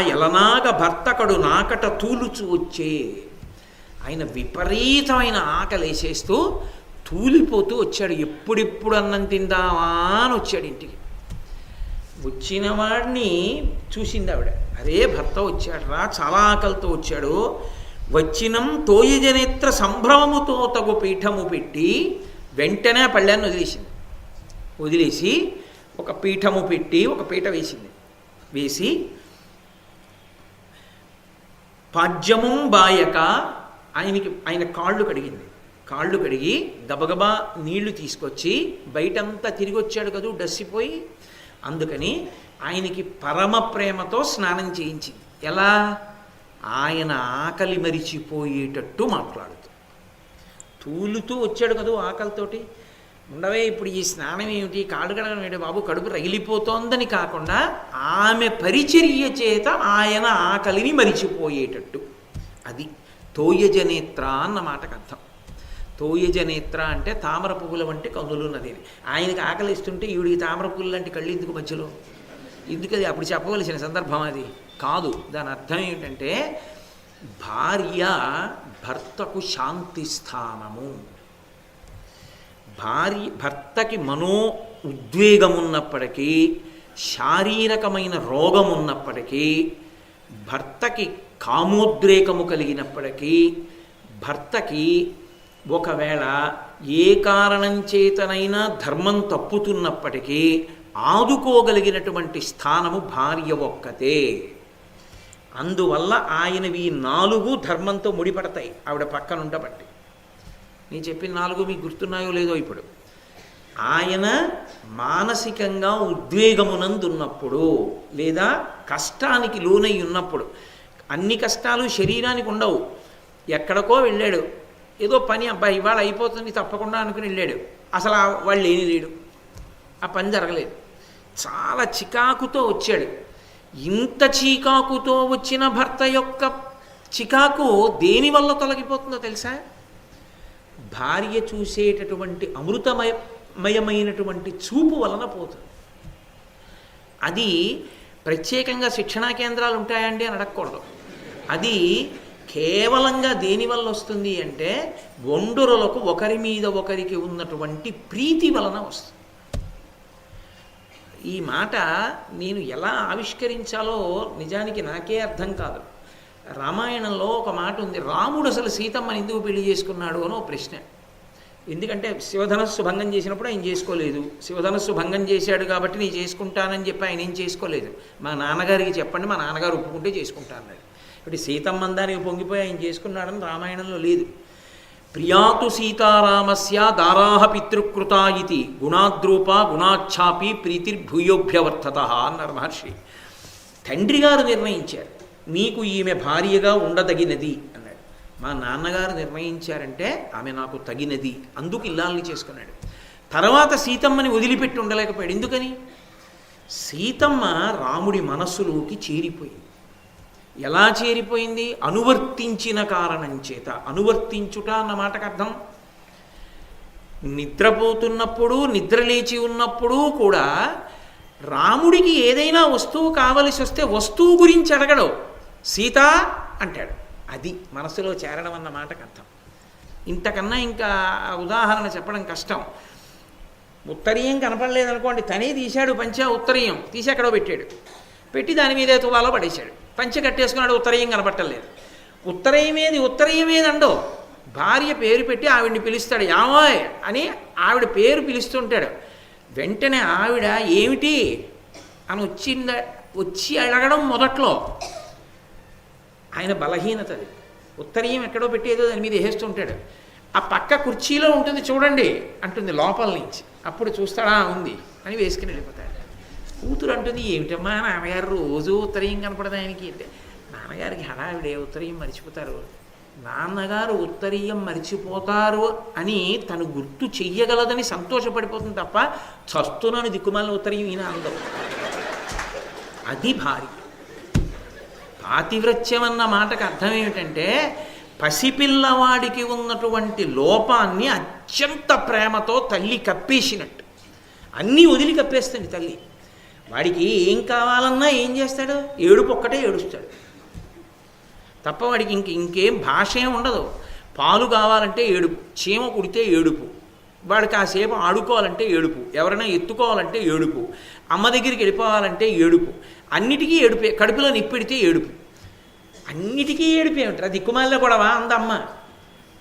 ఎలనాగ భర్తకడు నాకట తూలుచు వచ్చే. ఆయన విపరీతమైన ఆకలేసేస్తూ తూలిపోతూ వచ్చాడు. ఎప్పుడెప్పుడు అన్నం తిందామా అని వచ్చాడు ఇంటికి. వచ్చిన వాడిని చూసింది ఆవిడ. అరే భర్త వచ్చాడు రా చాలా ఆకలితో వచ్చాడు. వచ్చినం తోయజనేత్ర సంభ్రమముతో తగు పీఠము పెట్టి వెంటనే ఆ పళ్ళాన్ని వదిలేసింది. వదిలేసి ఒక పీఠము పెట్టి ఒక పీట వేసింది. వేసి పాద్యము బాయక ఆయనకి ఆయన కాళ్ళు కడిగింది. కాళ్ళు కడిగి గబగబా నీళ్ళు తీసుకొచ్చి బయటంతా తిరిగి వచ్చాడు కదూ డస్సిపోయి. అందుకని ఆయనకి పరమ ప్రేమతో స్నానం చేయించింది. ఎలా? ఆయన ఆకలి మరిచిపోయేటట్టు మాట్లాడుతూ. తూలుతూ వచ్చాడు కదూ ఆకలితోటి. ఉండవే ఇప్పుడు ఈ స్నానం ఏమిటి? కాళ్ళు కడగడం ఏమిటి? బాబు కడుపు రగిలిపోతోందని కాకుండా ఆమె పరిచర్య చేత ఆయన ఆకలిని మరిచిపోయేటట్టు. అది తోయజనేత్ర అన్న మాటకు అర్థం. తోయజనేత్ర అంటే తామర పువ్వుల వంటి కన్నులు ఉన్నది. ఆయనకి ఆకలిస్తుంటే ఈవిడికి తామర పువ్వులు లాంటి కళ్ళు ఎందుకు మధ్యలో? ఎందుకు అది? అప్పుడు చెప్పవలసిన సందర్భం అది. కాదు. దాని అర్థం ఏమిటంటే భార్య భర్తకు శాంతి స్థానము. భార్య భర్తకి మనో ఉద్వేగం ఉన్నప్పటికీ శారీరకమైన రోగం ఉన్నప్పటికీ భర్తకి కామోద్రేకము కలిగినప్పటికీ భర్తకి ఒకవేళ ఏ కారణం చేతనైనా ధర్మం తప్పుతున్నప్పటికీ ఆదుకోగలిగినటువంటి స్థానము భార్య ఒక్కతే. అందువల్ల ఆయనవి నాలుగు ధర్మంతో ముడిపడతాయి. ఆవిడ పక్కనుండబట్టి. నేను చెప్పిన నాలుగు మీకు గుర్తున్నాయో లేదో ఇప్పుడు. ఆయన మానసికంగా ఉద్వేగమునందున్నప్పుడు లేదా కష్టానికి లోనై ఉన్నప్పుడు అన్ని కష్టాలు శరీరానికి ఉండవు. ఎక్కడికో వెళ్ళాడు. ఏదో పని అబ్బాయి ఇవాళ అయిపోతుంది తప్పకుండా అనుకుని వెళ్ళాడు. అసలు వాళ్ళు లేని లేడు ఆ పని జరగలేదు. చాలా చికాకుతో వచ్చాడు. ఇంత చికాకుతో వచ్చిన భర్త యొక్క చికాకు దేనివల్ల తొలగిపోతుందో తెలుసా? భార్య చూసేటటువంటి అమృతమయమయమైనటువంటి చూపు వలన పోతుంది. అది ప్రత్యేకంగా శిక్షణా కేంద్రాలు ఉంటాయండి అని అడగకూడదు. అది కేవలంగా దేనివల్ల వస్తుంది అంటే ఒండురులకు ఒకరి మీద ఒకరికి ఉన్నటువంటి ప్రీతి వలన వస్తుంది. ఈ మాట నేను ఎలా ఆవిష్కరించాలో నిజానికి నాకే అర్థం కాదు. రామాయణంలో ఒక మాట ఉంది రాముడు అసలు సీతమ్మని ఎందుకు పెళ్ళి చేసుకున్నాడు? అని ఒక ప్రశ్న. ఎందుకంటే శివధనస్సు భంగం చేసినప్పుడు ఆయన చేసుకోలేదు. శివధనస్సు భంగం చేశాడు కాబట్టి నేను చేసుకుంటానని చెప్పి ఆయన ఏం చేసుకోలేదు. మా నాన్నగారికి చెప్పండి మా నాన్నగారు ఒప్పుకుంటే చేసుకుంటాను ఇప్పుడు సీతమ్మందానికి పొంగిపోయి ఆయన చేసుకున్నాడని రామాయణంలో లేదు. ప్రియాతు సీతారామస్య దారాహ పితృకృత ఇది గుణాద్రూప గుణాఛాపి ప్రీతిర్భూయోభ్యవర్తత అన్నారు మహర్షి. తండ్రి గారు నిర్ణయించారు. నీకు ఈమె భార్యగా ఉండదగినది అన్నాడు. మా నాన్నగారు నిర్ణయించారంటే ఆమె నాకు తగినది. అందుకు ఇల్లాలని చేసుకున్నాడు. తర్వాత సీతమ్మని వదిలిపెట్టి ఉండలేకపోయాడు. ఎందుకని? సీతమ్మ రాముడి మనస్సులోకి చేరిపోయింది. ఎలా చేరిపోయింది? అనువర్తించిన కారణం చేత. అనువర్తించుట అన్న మాటకు అర్థం? నిద్రపోతున్నప్పుడు నిద్రలేచి ఉన్నప్పుడు కూడా రాముడికి ఏదైనా వస్తువు కావలసి వస్తే వస్తువు గురించి అడగడం. సీత అంటాడు. అది మనసులో చేరడం అన్న మాటకు అర్థం. ఇంతకన్నా ఇంకా ఉదాహరణ చెప్పడం కష్టం. ఉత్తరీయం కనపడలేదనుకోండి తనే తీశాడు పంచ ఉత్తరీయం. తీసి ఎక్కడో పెట్టాడు. పెట్టి దాని మీద తువాలో పడేశాడు. పంచ కట్టేసుకున్నాడు ఉత్తరీయం కనపట్టలేదు ఉత్తరీయం ఏది అండో భార్య పేరు పెట్టి ఆవిడ్ని పిలుస్తాడు. యామోయ్ అని ఆవిడ పేరు పిలుస్తుంటాడు. వెంటనే ఆవిడ ఏమిటి? అని వచ్చింద వచ్చి అడగడం మొదట్లో ఆయన బలహీనత. అది ఉత్తరీయం ఎక్కడో పెట్టేదో దాని మీద వేస్తూ ఉంటాడు. ఆ పక్క కుర్చీలో ఉంటుంది చూడండి అంటుంది లోపల నుంచి. అప్పుడు చూస్తాడా ఉంది అని వేసుకుని వెళ్ళిపోతాడు. కూతురు అంటుంది ఏమిటమ్మా నాన్నగారు రోజు ఉత్తరీయం కనపడదు ఆయనకి? అంటే నాన్నగారికి హడావిడే ఉత్తరీయం మర్చిపోతారు. నాన్నగారు ఉత్తరీయం మర్చిపోతారు అని తను గుర్తు చెయ్యగలదని సంతోషపడిపోతుంది తప్ప చస్తునని దిక్కుమాలిన ఉత్తరీయం ఈయన అందం. అది భార్య. ఆతివ్రత్యం అన్న మాటకు అర్థం ఏమిటంటే పసిపిల్లవాడికి ఉన్నటువంటి లోపాన్ని అత్యంత ప్రేమతో తల్లి కప్పేసినట్టు. అన్నీ వదిలి కప్పేస్తుంది తల్లి. వాడికి ఏం కావాలన్నా ఏం చేస్తాడు? ఏడుపు ఒక్కటే ఏడుస్తాడు. తప్ప వాడికి ఇంక ఇంకేం భాష ఏం ఉండదు. పాలు కావాలంటే ఏడుపు చీమ కుడితే ఏడుపు వాడు కాసేపు ఆడుకోవాలంటే ఏడుపు ఎవరైనా ఎత్తుకోవాలంటే ఏడుపు అమ్మ దగ్గరికి వెళ్ళిపోవాలంటే ఏడుపు అన్నిటికీ ఏడుపే కడుపులో నిప్పెడితే ఏడుపు. అన్నిటికీ ఏడుపే ఉంటారు. దిక్కుమాలిలో గొడవ అందమ్మ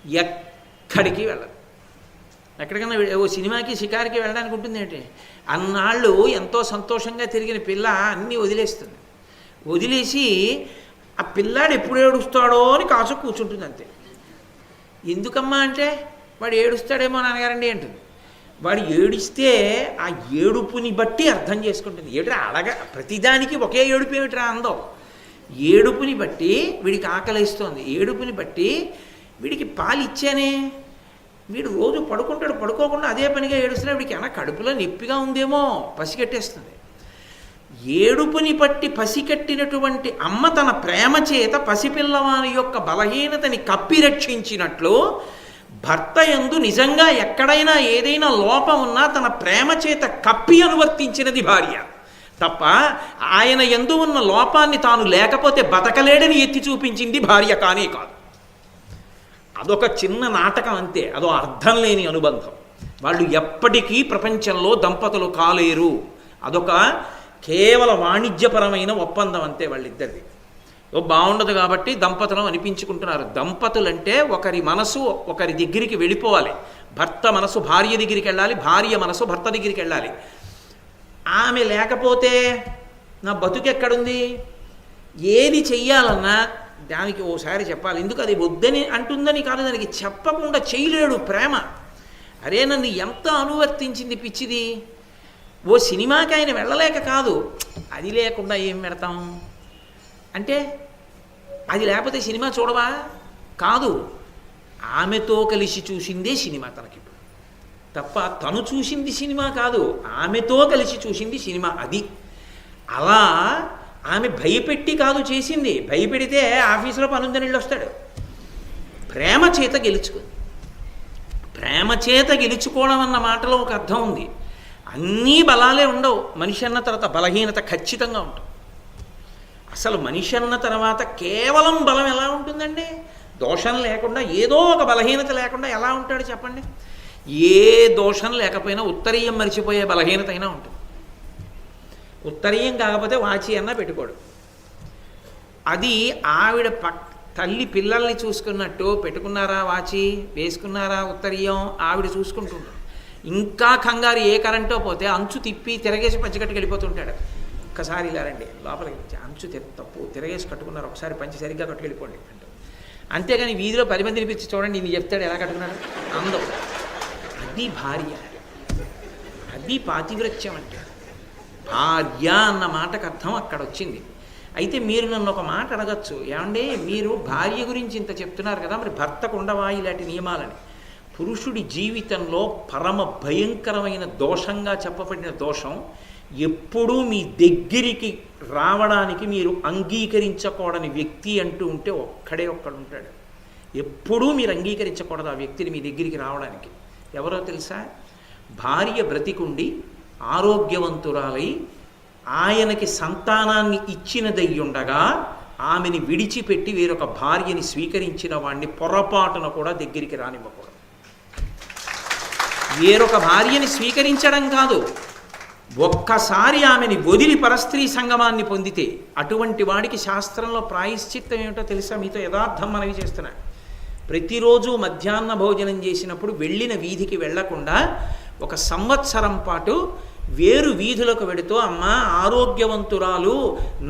ఎక్కడికి వెళ్ళదు. ఎక్కడికైనా ఓ సినిమాకి షికారికి వెళ్ళడానికి ఉంటుంది ఏంటి? అన్నాళ్ళు ఎంతో సంతోషంగా తిరిగిన పిల్ల అన్నీ వదిలేస్తుంది. వదిలేసి ఆ పిల్లాడు ఎప్పుడు ఏడుస్తాడో అని కాసు కూర్చుంటుంది అంతే. ఎందుకమ్మా అంటే వాడు ఏడుస్తాడేమో నాన్నగారండి అంటుంది. వాడు ఏడిస్తే ఆ ఏడుపుని బట్టి అర్థం చేసుకుంటుంది. ఏడురా అడగ ప్రతిదానికి ఒకే ఏడుపు ఏమిట్రా అందం. ఏడుపుని బట్టి వీడికి ఆకలిస్తోంది. ఏడుపుని బట్టి వీడికి పాలు ఇచ్చానే. వీడు రోజు పడుకుంటాడు పడుకోకుండా అదే పనిగా ఏడుస్తున్నా వీడికి ఏమైనా కడుపులో నొప్పిగా ఉందేమో పసిగట్టేస్తుంది. ఏడుపుని పట్టి పసికట్టినటువంటి అమ్మ తన ప్రేమ చేత పసిపిల్లవాని యొక్క బలహీనతని కప్పి రక్షించినట్లు భర్త యందు నిజంగా ఎక్కడైనా ఏదైనా లోపం ఉన్నా తన ప్రేమ చేత కప్పి అనువర్తించినది భార్య. తప్ప ఆయన ఎందు ఉన్న లోపాన్ని తాను లేకపోతే బతకలేడని ఎత్తి చూపించింది భార్య కానే కాదు. అదొక చిన్న నాటకం అంతే అదో అర్థం లేని అనుబంధం. వాళ్ళు ఎప్పటికీ ప్రపంచంలో దంపతులు కాలేరు. అదొక కేవల వాణిజ్యపరమైన ఒప్పందం అంతే వాళ్ళిద్దరిది. ఓ బాగుండదు కాబట్టి దంపతులం అనిపించుకుంటున్నారు. దంపతులంటే ఒకరి మనసు ఒకరి దగ్గరికి వెళ్ళిపోవాలి. భర్త మనసు భార్య దగ్గరికి వెళ్ళాలి భార్య మనసు భర్త దగ్గరికి వెళ్ళాలి. ఆమె లేకపోతే నా బతుకెక్కడుంది ఏది చెయ్యాలన్నా దానికి ఓసారి చెప్పాలి. ఎందుకు అది వద్దని అంటుందని కాదు దానికి చెప్పకుండా చేయలేడు ప్రేమ. అరే నన్ను ఎంత అనువర్తించింది పిచ్చిది. ఓ సినిమాకి ఆయన వెళ్ళలేక కాదు. అది లేకుండా ఏం పెడతాం అంటే అది లేకపోతే సినిమా చూడవా? కాదు. ఆమెతో కలిసి చూసిందే సినిమా తనకిప్పుడు. తప్ప తను చూసింది సినిమా కాదు. ఆమెతో కలిసి చూసింది సినిమా అది. అలా ఆమె భయపెట్టి కాదు చేసింది. భయపెడితే ఆఫీసులో పనుందని వెళ్ళి వస్తాడు. ప్రేమ చేత గెలుచుకుంది. ప్రేమ చేత గెలుచుకోవడం అన్న మాటలో ఒక అర్థం ఉంది. అన్నీ బలాలే ఉండవు. మనిషి అన్న తర్వాత బలహీనత ఖచ్చితంగా ఉంటుంది. అసలు మనిషి అన్న తర్వాత కేవలం బలం ఎలా ఉంటుందండి? దోషం లేకుండా ఏదో ఒక బలహీనత లేకుండా ఎలా ఉంటాడు చెప్పండి? ఏ దోషం లేకపోయినా ఉత్తరీయం మరిచిపోయే బలహీనత అయినా ఉంటుంది. ఉత్తరీయం కాకపోతే వాచి అన్నా పెట్టుకోడు. అది ఆవిడ పక్ తల్లి పిల్లల్ని చూసుకున్నట్టు పెట్టుకున్నారా వాచి? వేసుకున్నారా ఉత్తరీయం? ఆవిడ చూసుకుంటుంటాడు ఇంకా కంగారు ఏ కరెంటో పోతే అంచు తిప్పి తిరగేసి పంచకట్టుకు వెళ్ళిపోతుంటాడు. ఒక్కసారి ఇలా రండి లోపలికి అంచు తప్పు తిరగేసి కట్టుకున్నారు ఒకసారి పంచి సరిగ్గా కట్టుకెళ్ళిపోండి అంటే అంతేగాని వీధిలో పది మందిని పిలిచి చూడండి నేను చెప్తాడు ఎలా కట్టుకున్నాడు. అందం. అది భార్య. అది పాతివ్రత్యం అంటే. భార్య అన్న మాటకు అర్థం అక్కడ వచ్చింది అయితే మీరు నన్ను ఒక మాట అడగచ్చు. ఏమంటే మీరు భార్య గురించి ఇంత చెప్తున్నారు కదా మరి భర్తకు ఉండవా ఇలాంటి నియమాలని? పురుషుడి జీవితంలో పరమ భయంకరమైన దోషంగా చెప్పబడిన దోషం ఎప్పుడూ మీ దగ్గరికి రావడానికి మీరు అంగీకరించకూడని వ్యక్తి అంటూ ఉంటే ఒక్కడే ఒక్కడు ఉంటాడు ఎప్పుడూ మీరు అంగీకరించకూడదు ఆ వ్యక్తిని మీ దగ్గరికి రావడానికి. ఎవరో తెలుసా? భార్య బ్రతికుండి ఆరోగ్యవంతురాలై ఆయనకి సంతానాన్ని ఇచ్చినదయ్యుండగా ఆమెని విడిచిపెట్టి వేరొక భార్యని స్వీకరించిన వాడిని పొరపాటున కూడా దగ్గరికి రానివ్వకూడదు. వేరొక భార్యని స్వీకరించడం కాదు. ఒక్కసారి ఆమెని వదిలి పరస్త్రీ సంగమాన్ని పొందితే అటువంటి వాడికి శాస్త్రంలో ప్రాయశ్చిత్తం ఏమిటో తెలుసా? మీతో యథార్థం మనవి చేస్తున్నాను ప్రతిరోజు మధ్యాహ్న భోజనం చేసినప్పుడు వెళ్ళిన వీధికి వెళ్ళకుండా ఒక సంవత్సరం పాటు వేరు వీధులకు వెడుతూ అమ్మ ఆరోగ్యవంతురాలు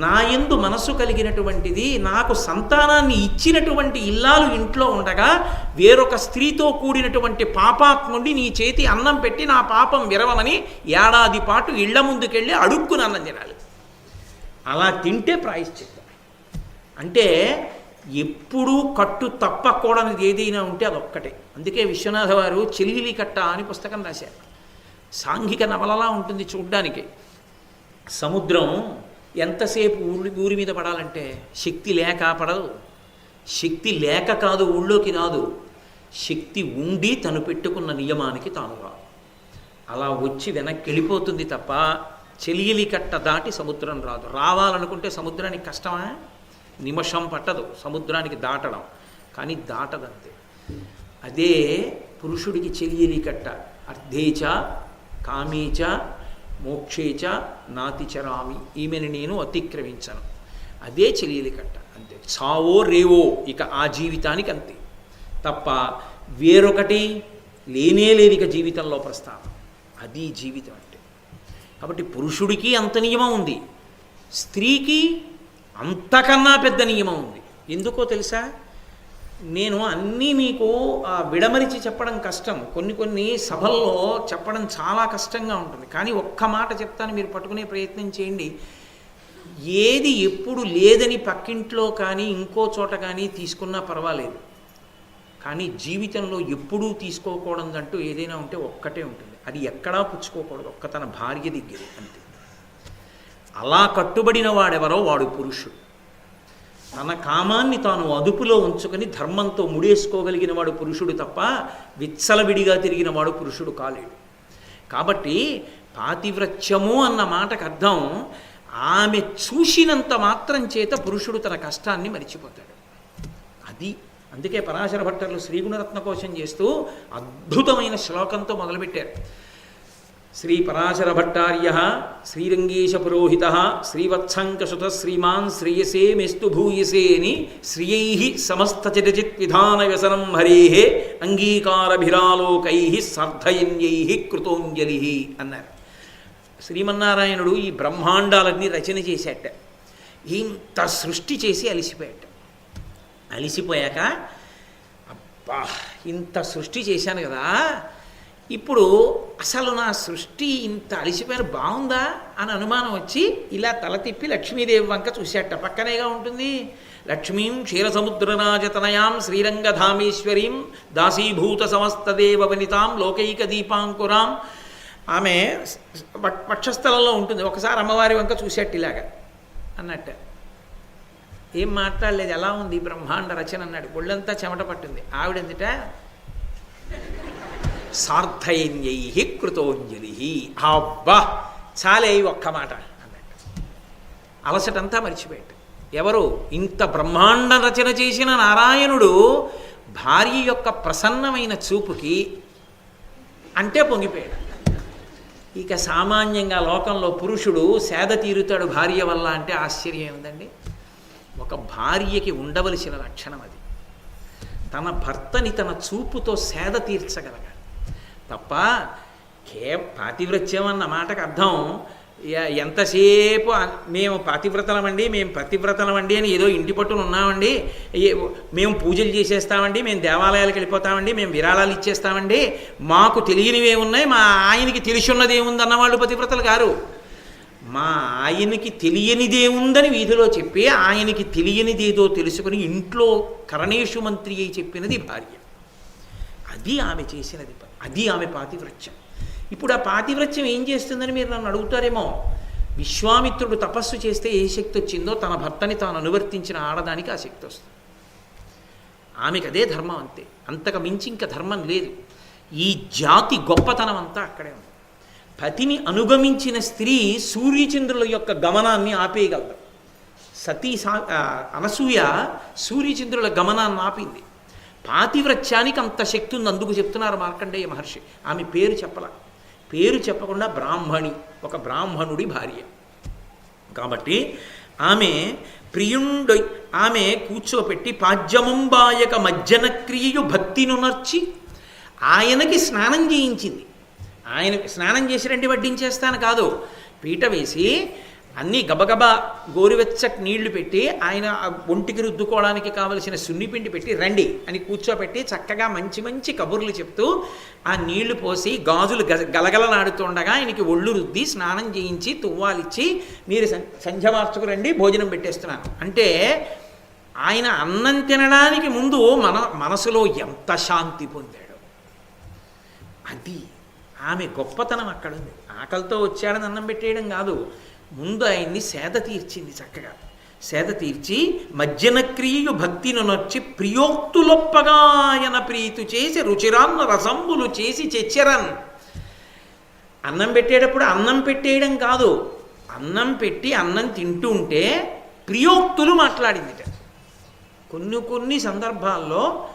నా ఎందు మనసు కలిగినటువంటిది నాకు సంతానాన్ని ఇచ్చినటువంటి ఇల్లాలు ఇంట్లో ఉండగా వేరొక స్త్రీతో కూడినటువంటి పాపాత్ముండి నీ చేతి అన్నం పెట్టి నా పాపం విరవమని ఏడాది పాటు ఇళ్ళ ముందుకెళ్ళి అడుక్కుని అన్నం తినాలి. అలా తింటే ప్రాయశ్చిత్తం. అంటే ఎప్పుడూ కట్టు తప్పకూడనిది ఏదైనా ఉంటే అదొక్కటే. అందుకే విశ్వనాథ వారు చెల్లిలి కట్ట అని పుస్తకం రాశారు. సాంఘిక నవలలా ఉంటుంది చూడ్డానికి. సముద్రం ఎంతసేపు ఊరి ఊరి మీద పడాలంటే శక్తి లేక పడదు. శక్తి లేక కాదు ఊళ్ళోకి రాదు. శక్తి ఉండి తను పెట్టుకున్న నియమానికి తాను రాదు. అలా వచ్చి వెనక్కి వెళ్ళిపోతుంది తప్ప చెలియలి కట్ట దాటి సముద్రం రాదు. రావాలనుకుంటే సముద్రానికి కష్టమా? నిమిషం పట్టదు సముద్రానికి దాటడం. కానీ దాటదంతే. అదే పురుషుడికి చెలియలి కట్ట అర్ధేచ కామేచ మోక్షేచ నాతిచరామి ఈమెను నేను అతిక్రమించను. అదే చెలియలి కట్ట అంతే. సావో రేవో ఇక ఆ జీవితానికి అంతే తప్ప వేరొకటి లేనే లేదు ఇక జీవితంలో ప్రస్తావన అది జీవితం అంటే. కాబట్టి పురుషుడికి అంత నియమం ఉంది. స్త్రీకి అంతకన్నా పెద్ద నియమం ఉంది. ఎందుకో తెలుసా? నేను అన్నీ మీకు ఆ, విడమరిచి చెప్పడం కష్టం. కొన్ని కొన్ని సభల్లో చెప్పడం చాలా కష్టంగా ఉంటుంది. కానీ ఒక్క మాట చెప్తాను మీరు పట్టుకునే ప్రయత్నం చేయండి. ఏది ఎప్పుడు లేదని పక్కింట్లో కానీ ఇంకో చోట కానీ తీసుకున్నా పర్వాలేదు. కానీ జీవితంలో ఎప్పుడూ తీసుకోకూడదంటూ ఏదైనా ఉంటే ఒక్కటే ఉంటుంది. అది ఎక్కడా పుచ్చుకోకూడదు. ఒక్క తన భార్య దగ్గర అంతే. అలా కట్టుబడిన వాడెవరో వాడు పురుషుడు. తన కామాన్ని తాను అదుపులో ఉంచుకొని ధర్మంతో ముడేసుకోగలిగిన వాడు పురుషుడు తప్ప విచ్చలవిడిగా తిరిగిన వాడు పురుషుడు కాలేడు. కాబట్టి పాతివ్రత్యము అన్న మాటకు అర్థం ఆమె చూసినంత మాత్రం చేత పురుషుడు తన కష్టాన్ని మరిచిపోతాడు. అది అందుకే పరాశర భట్టర్లు శ్రీగుణరత్న కోశం చేస్తూ అద్భుతమైన శ్లోకంతో మొదలుపెట్టారు. శ్రీ పరాశర భట్టార్య శ్రీరంగేశ పురోహిత శ్రీవత్సంకసుత శ్రీమాన్ శ్రేయసే మెస్తు భూయసే అని శ్రియై సమస్తచరిచిత్ విధాన వ్యసనం హరే అంగీకారభిరాలోకై సార్థయన్యై కృతోంజలి అన్నారు శ్రీమన్నారాయణుడు ఈ బ్రహ్మాండాలన్నీ రచన చేశాట. ఇంత సృష్టి చేసి అలిసిపోయాట. అలిసిపోయాక అబ్బా ఇంత సృష్టి చేశాను కదా ఇప్పుడు అసలు నా సృష్టి ఇంత అలిసిపోయిన బాగుందా అని అనుమానం వచ్చి ఇలా తల తిప్పి లక్ష్మీదేవి వంక చూసేట. పక్కనేగా ఉంటుంది. లక్ష్మీం క్షీరసముద్రరాజతనయాం శ్రీరంగధామేశ్వరీం దాసీభూత సమస్తదేవ వనితాం లోకైక దీపాంకురాం ఆమె పక్షస్థలంలో వక్షస్థలంలో ఉంటుంది. ఒకసారి అమ్మవారి వంక చూసేట్టు ఇలాగా అన్నట్టు. ఏం మాట్లాడలేదు. ఎలా ఉంది బ్రహ్మాండ రచన అన్నాడు. ఒళ్ళంతా చెమట పట్టింది. ఆవిడెందుట? సార్థయన్యై కృతోంజలి అబ్బా! చాలే ఒక్క మాట అన్నట్టు అలసటంతా మర్చిపోయాడు. ఎవరు? ఇంత బ్రహ్మాండ రచన చేసిన నారాయణుడు భార్య యొక్క ప్రసన్నమైన చూపుకి అంటే పొంగిపోయాడు. ఇక సామాన్యంగా లోకంలో పురుషుడు సేద తీరుతాడు భార్య వల్ల అంటే ఆశ్చర్యం ఏమిటండి ఒక భార్యకి ఉండవలసిన లక్షణం అది. తన భర్తని తన చూపుతో సేద తీర్చగలగాలి. తప్ప కే పాతివ్రత్యం అన్న మాటకు అర్థం. ఎంతసేపు మేము పాతివ్రతలమండి మేము పతివ్రతలమండి అని ఏదో ఇంటి పట్టున ఉన్నామండి. మేము పూజలు చేసేస్తామండి మేము దేవాలయాలకు వెళ్ళిపోతామండి మేము విరాళాలు ఇచ్చేస్తామండి. మాకు తెలియనివే ఉన్నాయి మా ఆయనకి తెలిసి ఉన్నది ఏముంది అన్నవాళ్ళు పతివ్రతలు గారు. మా ఆయనకి తెలియనిదేముందని వీధిలో చెప్పి ఆయనకి తెలియనిదేదో తెలుసుకుని ఇంట్లో కరణేషు మంత్రి అయి చెప్పినది భార్య. అది ఆమె చేసినది పని. అది ఆమె పాతివ్రత్యం. ఇప్పుడు ఆ పాతివ్రత్యం ఏం చేస్తుందని మీరు నన్ను అడుగుతారేమో? విశ్వామిత్రుడు తపస్సు చేస్తే ఏ శక్తి వచ్చిందో తన భర్తని తాను అనువర్తించిన ఆడదానికి ఆ శక్తి వస్తుంది. ఆమెకు అదే ధర్మం అంతే. అంతకు మించి ఇంకా ధర్మం లేదు. ఈ జాతి గొప్పతనం అంతా అక్కడే ఉంది. పతిని అనుగమించిన స్త్రీ సూర్యచంద్రుల యొక్క గమనాన్ని ఆపేయగలదు. సతీ సా అనసూయ సూర్యచంద్రుల గమనాన్ని ఆపింది. పాతివ్రత్యానికి అంత శక్తి ఉంది. అందుకు చెప్తున్నారు మార్కండేయ మహర్షి. ఆమె పేరు చెప్పల. పేరు చెప్పకుండా బ్రాహ్మణి ఒక బ్రాహ్మణుడి భార్య. కాబట్టి ఆమె ప్రియుండు ఆమె కూర్చోపెట్టి పాద్యముంబాయక మజ్జన క్రియయు భక్తినునర్చి ఆయనకి స్నానం చేయించింది. ఆయన స్నానం చేసి రండి వడ్డించేస్తాను కాదు. పీట వేసి అన్నీ గబగబా గోరువెచ్చటి నీళ్ళు పెట్టి ఆయన ఒంటికి రుద్దుకోవడానికి కావలసిన సున్నిపిండి పెట్టి రండి అని కూర్చోపెట్టి చక్కగా మంచి మంచి కబుర్లు చెప్తూ ఆ నీళ్ళు పోసి గాజులు గ గలగలలాడుతుండగా ఆయనకి ఒళ్ళు రుద్ది స్నానం చేయించి తువ్వాలిచ్చి మీరు సంధ్య మార్చుకు రండి భోజనం పెట్టేస్తున్నాను. అంటే ఆయన అన్నం తినడానికి ముందు మన మనసులో ఎంత శాంతి పొందాడు. అది ఆమె గొప్పతనం అక్కడ ఉంది ఆకలితో వచ్చాడని అన్నం పెట్టేయడం కాదు. ముందు ఆయన్ని సేద తీర్చింది చక్కగా. సేద తీర్చి మజ్జన క్రియయు భక్తిను నొచ్చి ప్రియోక్తులొప్పగాయన ప్రీతు చేసి రుచిరాన్న రసంబులు చేసి చెచ్చరన్. అన్నం పెట్టేటప్పుడు అన్నం పెట్టేయడం కాదు అన్నం పెట్టి అన్నం తింటూ ఉంటే ప్రియోక్తులు మాట్లాడిందిట. కొన్ని కొన్ని సందర్భాల్లో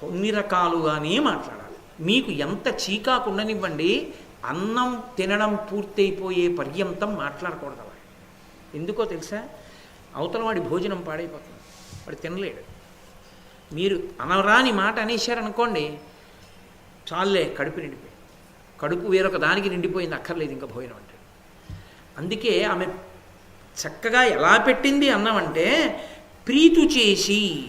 కొన్ని రకాలుగానే మాట్లాడాలి. మీకు ఎంత చీకాకుండనివ్వండి అన్నం తినడం పూర్తయిపోయే పర్యంతం మాట్లాడకూడదు వాడు. ఎందుకో తెలుసా? అవతల వాడి భోజనం పాడైపోతుంది. వాడు తినలేడు. మీరు అనరాని మాట అనేశారనుకోండి చాలే కడుపు నిండిపోయి కడుపు వేరొక దానికి నిండిపోయింది అక్కర్లేదు ఇంకా భోజనం అంటే. అందుకే ఆమె చక్కగా ఎలా పెట్టింది అన్నమంటే ప్రీతు చేసి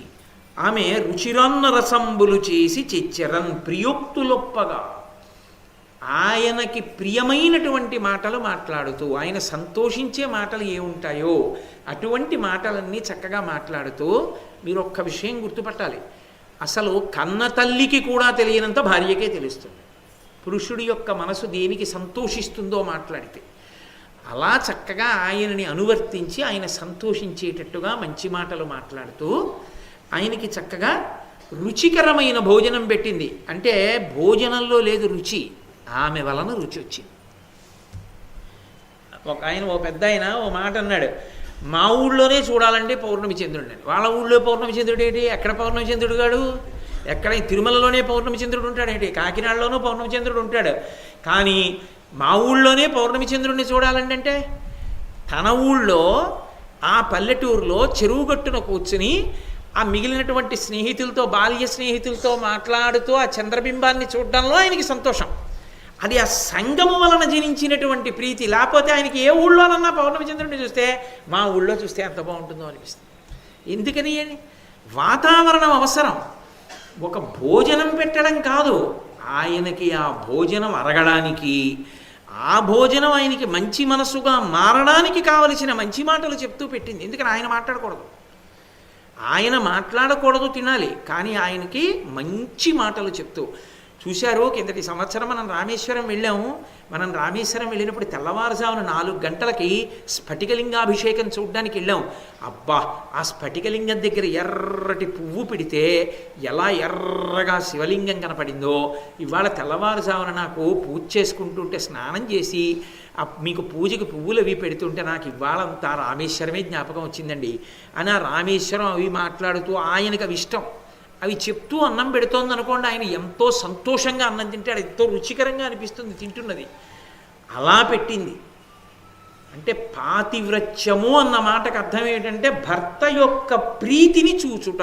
ఆమె రుచిరన్న రసంబులు చేసి చెచ్చరన్ ప్రియోక్తులొప్పగా. ఆయనకి ప్రియమైనటువంటి మాటలు మాట్లాడుతూ ఆయన సంతోషించే మాటలు ఏముంటాయో అటువంటి మాటలన్నీ చక్కగా మాట్లాడుతూ మీరు ఒక్క విషయం గుర్తుపట్టాలి. అసలు కన్న తల్లికి కూడా తెలియనంత భార్యకే తెలుస్తుంది. పురుషుడి యొక్క మనసు దేనికి సంతోషిస్తుందో మాట్లాడితే. అలా చక్కగా ఆయనని అనువర్తించి ఆయన సంతోషించేటట్టుగా మంచి మాటలు మాట్లాడుతూ ఆయనకి చక్కగా రుచికరమైన భోజనం పెట్టింది. అంటే భోజనంలో లేదు రుచి. ఆమె వలన రుచి వచ్చింది. ఒక ఆయన ఓ పెద్ద ఆయన ఓ మాట అన్నాడు మా ఊళ్ళోనే చూడాలంటే పౌర్ణమి చంద్రుడు అని వాళ్ళ ఊళ్ళో పౌర్ణమి చంద్రుడు ఏంటి? ఎక్కడ పౌర్ణమి చంద్రుడు గాడు? ఎక్కడ తిరుమలలోనే పౌర్ణమి చంద్రుడు ఉంటాడేంటి కాకినాడలోనూ పౌర్ణమి చంద్రుడు ఉంటాడు. కానీ మా ఊళ్ళోనే పౌర్ణమి చంద్రుడిని చూడాలంటే తన ఊళ్ళో ఆ పల్లెటూరులో చెరువు గట్టున కూర్చుని ఆ మిగిలినటువంటి స్నేహితులతో బాల్య స్నేహితులతో మాట్లాడుతూ ఆ చంద్రబింబాన్ని చూడడంలో ఆయనకి సంతోషం. అది ఆ సంగము వలన జనించినటువంటి ప్రీతి. లేకపోతే ఆయనకి ఏ ఊళ్ళోనన్నా పౌర్ణమి చంద్రుడిని చూస్తే మా ఊళ్ళో చూస్తే ఎంత బాగుంటుందో అనిపిస్తుంది. ఎందుకని వాతావరణం అవసరం. ఒక భోజనం పెట్టడం కాదు. ఆయనకి ఆ భోజనం అరగడానికి ఆ భోజనం ఆయనకి మంచి మనసుగా మారడానికి కావలసిన మంచి మాటలు చెప్తూ పెట్టింది. ఎందుకని? ఆయన మాట్లాడకూడదు. ఆయన మాట్లాడకూడదు తినాలి. కానీ ఆయనకి మంచి మాటలు చెప్తూ. చూశారు కిందటి సంవత్సరం మనం రామేశ్వరం వెళ్ళాము. మనం రామేశ్వరం వెళ్ళినప్పుడు తెల్లవారుజామున నాలుగు గంటలకి స్ఫటికలింగాభిషేకం చూడడానికి వెళ్ళాం. అబ్బా ఆ స్ఫటికలింగం దగ్గర ఎర్రటి పువ్వు పిడితే ఎలా ఎర్రగా శివలింగం కనపడిందో. ఇవాళ తెల్లవారుజామున నాకు పూజ చేసుకుంటుంటే స్నానం చేసి మీకు పూజకి పువ్వులు అవి పెడుతుంటే నాకు ఇవాళంతా రామేశ్వరమే జ్ఞాపకం వచ్చిందండి. అని ఆ రామేశ్వరం అవి మాట్లాడుతూ ఆయనకు అవి ఇష్టం. అవి చెప్తూ అన్నం పెడుతోంది అనుకోండి ఆయన ఎంతో సంతోషంగా అన్నం తింటాడు ఎంతో రుచికరంగా అనిపిస్తుంది తింటున్నది. అలా పెట్టింది. అంటే పాతివ్రత్యము అన్న మాటకు అర్థం ఏంటంటే భర్త యొక్క ప్రీతిని చూచుట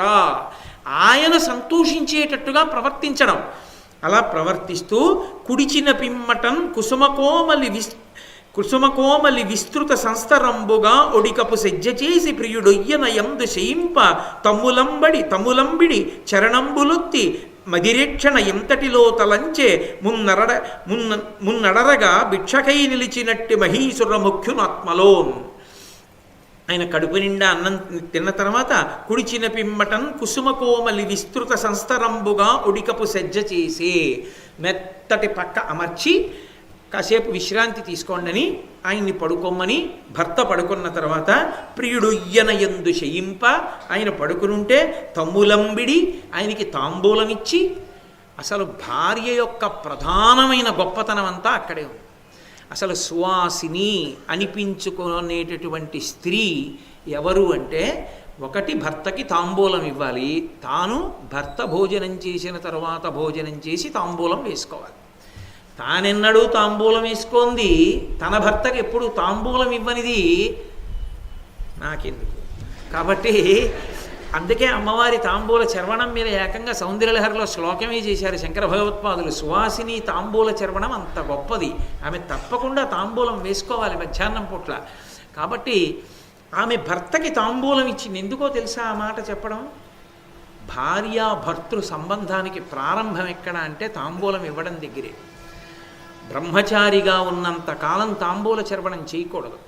ఆయన సంతోషించేటట్టుగా ప్రవర్తించడం. అలా ప్రవర్తిస్తూ కుడిచిన పిమ్మటం కుసుమకోమలి విస్ కుసుమకోమలి విస్తృత సంస్తరంబుగా ఒడికపు సెజ్జ చేసి ప్రియుడొయ్యన ఎందు శయింప తమ్ములంబడి తమ్ములంబిడి చరణంబులొత్తి మదిరేక్షణ ఎంతటిలో తలంచే మున్నరడ మున్న మున్నడరగా భిక్షకై నిలిచినట్టి మహీసుర ముఖ్యునాత్మలోన్. ఆయన కడుపు నిండా అన్నం తిన్న తర్వాత కుడిచిన పిమ్మటన్ కుసుమకోమలి విస్తృత సంస్తరంబుగా ఉడికపు సజ్జ చేసి మెత్తటి పక్క అమర్చి కాసేపు విశ్రాంతి తీసుకోండని అని ఆయన్ని పడుకోమ్మని భర్త పడుకున్న తర్వాత ప్రియుడుయ్యన ఎందు శయింప ఆయన పడుకునుంటే తమ్ములంబిడి ఆయనకి తాంబూలమిచ్చి అసలు భార్య యొక్క ప్రధానమైన గొప్పతనం అంతా అక్కడే ఉంది. అసలు సువాసిని అనిపించుకునేటటువంటి స్త్రీ ఎవరు అంటే ఒకటి భర్తకి తాంబూలం ఇవ్వాలి తాను భర్త భోజనం చేసిన తర్వాత భోజనం చేసి తాంబూలం వేసుకోవాలి. తానెన్నడూ తాంబూలం వేసుకుంది తన భర్తకి ఎప్పుడు తాంబూలం ఇవ్వనిది నాకెందుకు? కాబట్టి అందుకే అమ్మవారి తాంబూల చర్వణం మీద ఏకంగా సౌందర్యలహరిలో శ్లోకమే చేశారు శంకర భగవత్పాదులు. సువాసిని తాంబూల చర్వణం అంత గొప్పది. ఆమె తప్పకుండా తాంబూలం వేసుకోవాలి మధ్యాహ్నం పూట్ల. కాబట్టి ఆమె భర్తకి తాంబూలం ఇచ్చింది ఎందుకో తెలుసా ఆ మాట చెప్పడం? భార్యాభర్తృ సంబంధానికి ప్రారంభం ఎక్కడ అంటే తాంబూలం ఇవ్వడం దగ్గరే. బ్రహ్మచారిగా ఉన్నంత కాలం తాంబూల చర్వణం చేయకూడదు.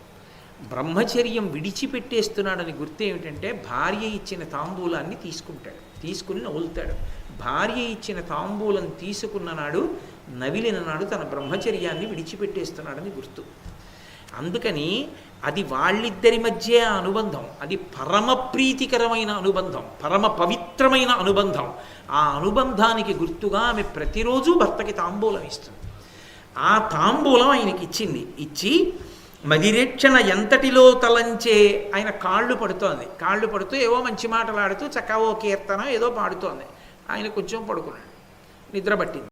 బ్రహ్మచర్యం విడిచిపెట్టేస్తున్నాడని గుర్తు ఏమిటంటే భార్య ఇచ్చిన తాంబూలాన్ని తీసుకుంటాడు తీసుకుని నవ్వులుతాడు. భార్య ఇచ్చిన తాంబూలం తీసుకున్న నాడు నవిలిన నాడు తన బ్రహ్మచర్యాన్ని విడిచిపెట్టేస్తున్నాడని గుర్తు. అందుకని అది వాళ్ళిద్దరి మధ్య అనుబంధం అది పరమ ప్రీతికరమైన అనుబంధం పరమ పవిత్రమైన అనుబంధం. ఆ అనుబంధానికి గుర్తుగా ఆమె ప్రతిరోజు భర్తకి తాంబూలం ఇస్తుంది. ఆ తాంబూలం ఆయనకి ఇచ్చింది. ఇచ్చి మదిరేక్షణ ఎంతటిలో తలంచే ఆయన కాళ్ళు పడుతోంది. కాళ్ళు పడుతూ ఏవో మంచి మాటలాడుతూ చక్కవో కీర్తనం ఏదో పాడుతోంది. ఆయన కొంచెం పడుకున్నాడు. నిద్ర పట్టింది.